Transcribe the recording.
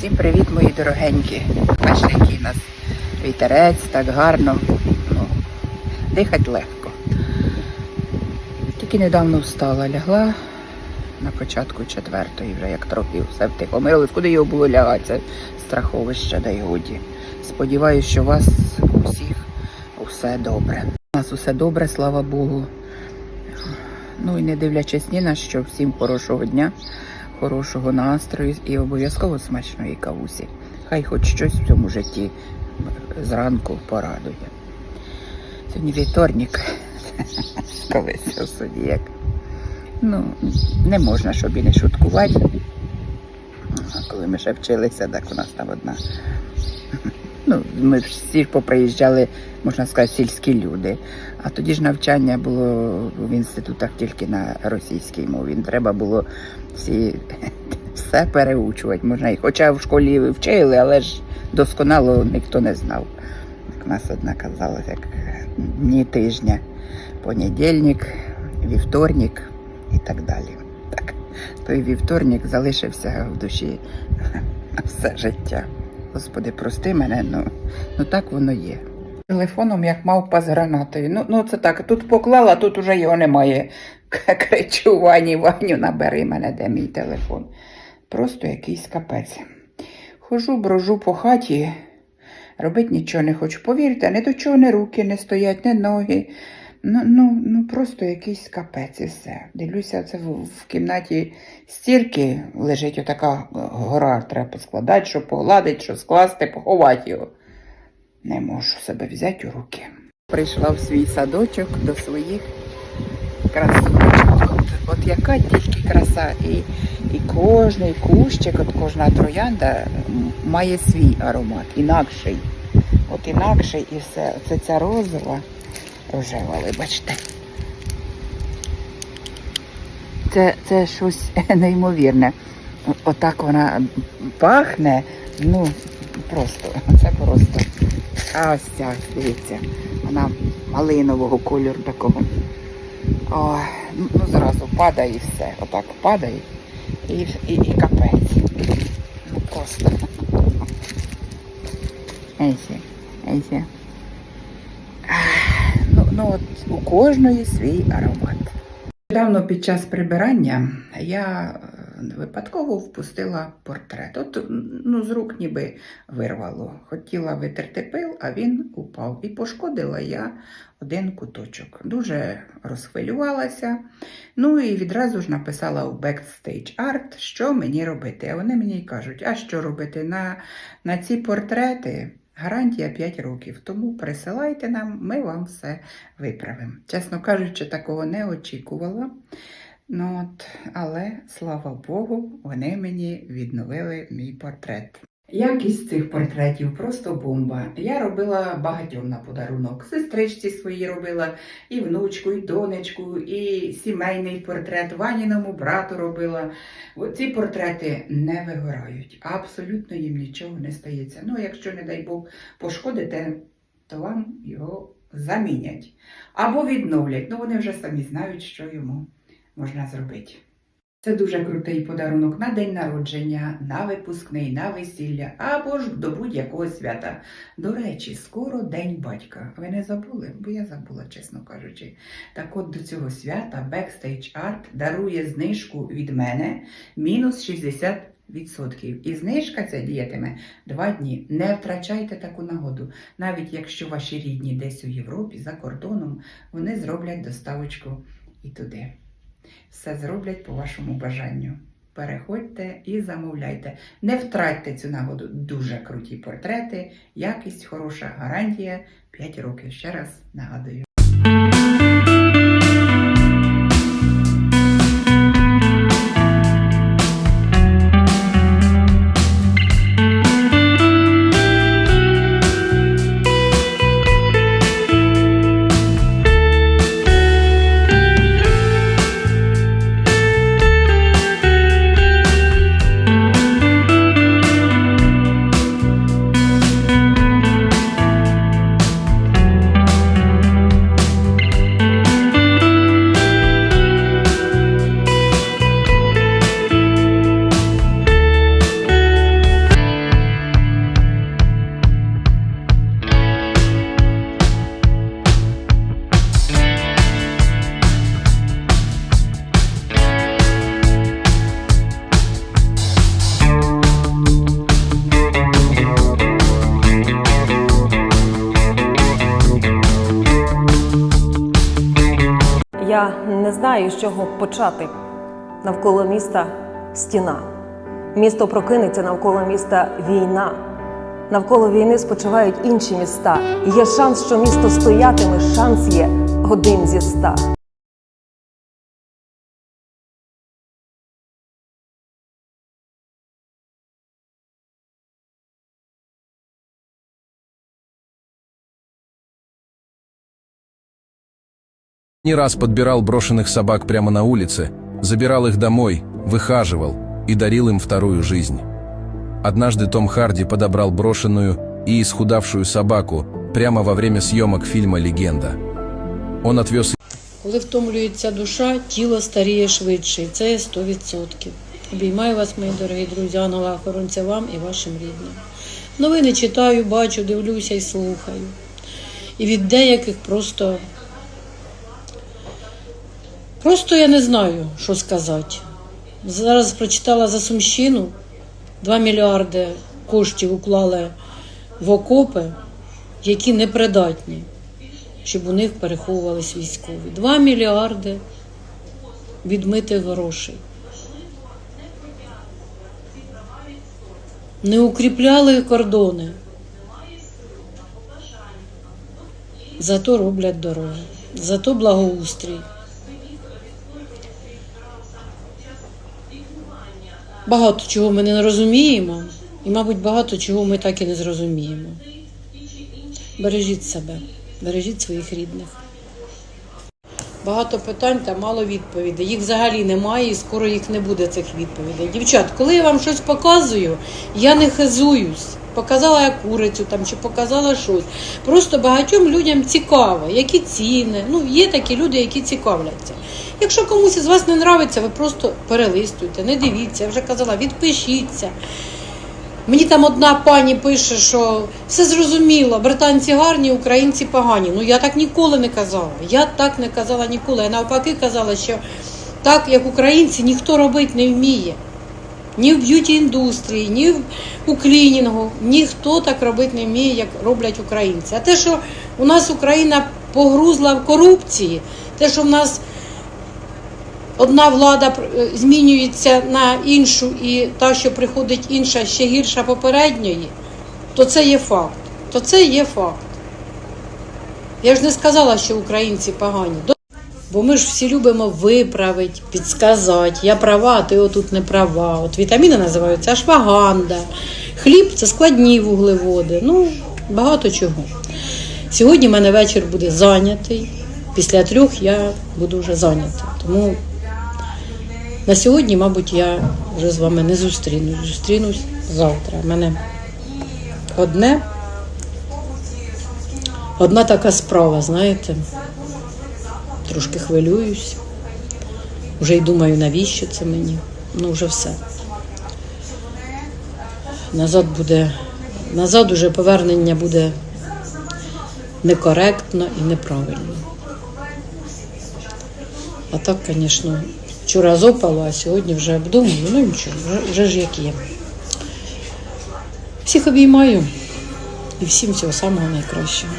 Всім привіт, мої дорогенькі. Бачите, який у нас вітерець, так гарно. Ну, дихати легко. Тільки недавно встала, лягла на початку четвертої, вже як трохи все втихомирилось. Куди його було лягати? Це страховище, да й годі. Сподіваюсь, що у вас усіх усе добре. У нас усе добре, слава Богу. Ну і не дивлячись ні на що, всім хорошого дня, хорошого настрою і обов'язково смачної кавусі. Хай хоч щось в цьому житті зранку порадує. Сьогодні вівторник, колись у суді як. Ну, не можна, щоб і не шуткувати. Коли ми ще вчилися, так у нас там одна. Ну, ми всі поприїжджали, можна сказати, сільські люди. А тоді ж навчання було в інститутах тільки на російській мові. Треба було всі все переучувати. Можна хоча в школі вчили, але ж досконало ніхто не знав. Як нас одна казала, як дні тижня, понедільник, вівторник і так далі. Так, той вівторник залишився в душі на все життя. Господи, прости мене, ну, ну так воно є. Телефоном як мавпа з гранатою. Ну, ну це так, тут поклала, тут уже його немає. Кричу Вані, Ваню, набери мене, де мій телефон. Просто якийсь капець. Хожу, брожу по хаті, робити нічого не хочу. Повірте, ні до чого ні руки не стоять, ні ноги. Ну, ну, ну просто якийсь капець і все. Дивлюся, це в, в кімнаті стірки лежить отака гора, треба поскладати, що погладити, що скласти, поховати його. Не можу себе взяти у руки. Прийшла в свій садочок до своїх красуночок. От, яка тільки краса. І, і кожний кущик, от кожна троянда має свій аромат, інакший. От інакший і все. Оце ця розова, рожева, вибачте. Це, це щось неймовірне. Отак вона пахне, ну просто, це просто. А ось ця, дивіться, вона малинового кольору такого. О, ну, зразу падає і все. Отак падає і, і, і капець. Ну просто. Ейсі, ейсі. Ну от у кожної свій аромат. Недавно під час прибирання я е, випадково впустила портрет. От ну, з рук ніби вирвало. Хотіла витерти пил, а він упав. І пошкодила я один куточок. Дуже розхвилювалася. Ну і відразу ж написала у Backstage Art, що мені робити. А вони мені кажуть, а що робити? На, на ці портрети гарантія 5 років. Тому присилайте нам, ми вам все виправимо. Чесно кажучи, такого не очікувала. Ну, от, але слава Богу, вони мені відновили мій портрет. Якість цих портретів просто бомба. Я робила багатьом на подарунок. Сестричці свої робила, і внучку, і донечку, і сімейний портрет, Ваніному брату робила. Ці портрети не вигорають. Абсолютно їм нічого не стається. Ну, якщо, не дай Бог, пошкодите, то вам його замінять або відновлять. Ну, вони вже самі знають, що йому можна зробити. Це дуже крутий подарунок на день народження, на випускний, на весілля або ж до будь-якого свята. До речі, скоро День батька. Ви не забули? Бо я забула, чесно кажучи. Так от до цього свята Backstage Art дарує знижку від мене мінус 60%. І знижка ця діятиме два дні. Не втрачайте таку нагоду. Навіть якщо ваші рідні десь у Європі, за кордоном, вони зроблять доставочку і туди. Все зроблять по вашому бажанню. Переходьте і замовляйте. Не втратьте цю нагоду. Дуже круті портрети, якість хороша, гарантія 5 років. Ще раз нагадую. Я не знаю, з чого почати. Навколо міста стіна. Місто прокинеться навколо міста війна. Навколо війни спочивають інші міста. Є шанс, що місто стоятиме. Шанс є один зі ста. Не раз подбирал брошенных собак прямо на улице, забирал их домой, выхаживал и дарил им вторую жизнь. Однажды Том Харди подобрал брошенную и исхудавшую собаку прямо во время съемок фильма «Легенда». Он отвез Коли втомлюється душа, тіло старіє швидше, і це є 100%. Обіймаю вас, мої дорогі друзі, ангела охоронця вам і вашим рідним. Новини читаю, бачу, дивлюся і слухаю. І від деяких просто. Просто я не знаю, що сказати. Зараз прочитала за Сумщину 2 мільярди коштів уклали в окопи, які непридатні щоб у них переховувались військові. Два мільярди відмитих грошей. Не укріпляли кордони. Зато роблять дороги, зато благоустрій. Багато чого ми не розуміємо, і, мабуть, багато чого ми так і не зрозуміємо. Бережіть себе, бережіть своїх рідних. Багато питань та мало відповідей. Їх взагалі немає і скоро їх не буде цих відповідей. Дівчат, коли я вам щось показую, я не хизуюсь. Показала я курицю там чи показала щось. Просто багатьом людям цікаво, які ціни. Ну, є такі люди, які цікавляться. Якщо комусь із вас не нравиться, ви просто перелистуйте, не дивіться, я вже казала, відпишіться. Мені там одна пані пише, що все зрозуміло, британці гарні, українці погані. Ну я так ніколи не казала. Я так не казала ніколи. Я навпаки казала, що так як українці ніхто робити не вміє. Ні в б'юті індустрії, ні у клінінгу, ніхто так робити не вміє, як роблять українці. А те, що у нас Україна погрузла в корупції, те, що в нас одна влада е, змінюється на іншу, і та, що приходить інша, ще гірша попередньої, то це є факт. То це є факт. Я ж не сказала, що українці погані. Бо ми ж всі любимо виправити, підсказати. Я права, а ти отут не права. От вітаміни називаються ашваганда. Хліб це складні вуглеводи. Ну, багато чого. Сьогодні в мене вечір буде зайнятий. Після трьох я буду вже зайнята. Тому на сьогодні, мабуть, я вже з вами не зустрінусь. Зустрінусь завтра. У мене одне, одна така справа, знаєте. Трошки хвилююсь. Вже й думаю, навіщо це мені. Ну, вже все. Назад буде. Назад уже повернення буде некоректно і неправильно. А так, звісно, вчора зопало, а сьогодні вже обдумую. Ну нічого, вже, вже ж як є. Всіх обіймаю і всім всього самого найкращого.